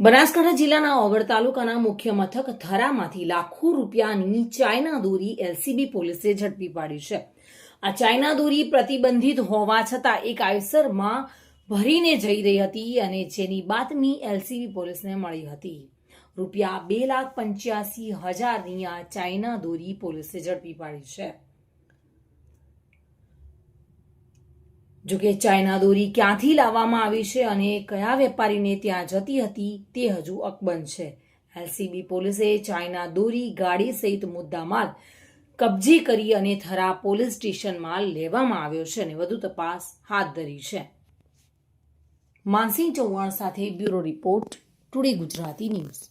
બનાસકાંઠા જિલ્લાના ઓગળ તાલુકાના મુખ્ય મથક થરામાંથી લાખો રૂપિયાની ચાઇના દોરી એલસીબી પોલીસે ઝડપી પાડી છે. આ ચાઇના દોરી પ્રતિબંધિત હોવા છતાં એક આયસરમાં ભરીને જઈ રહી હતી અને જેની બાતમી એલસીબી પોલીસને મળી હતી. રૂપિયા બે લાખ પંચ્યાસી હજારની આ ચાઇના દોરી પોલીસે ઝડપી પાડી છે. જોકે ચાઇના દોરી ક્યાંથી લાવવામાં આવી છે અને કયા વેપારીને ત્યાં જતી હતી તે હજુ અકબંધ છે. એલસીબી પોલીસે ચાઇના દોરી ગાડી સહિત મુદ્દામાલ કબજે કરી અને થરા પોલીસ સ્ટેશનમાં લેવામાં આવ્યો છે અને વધુ તપાસ હાથ ધરી છે. માનસિંહ ચૌહાણ સાથે bureau report today Gujarati news.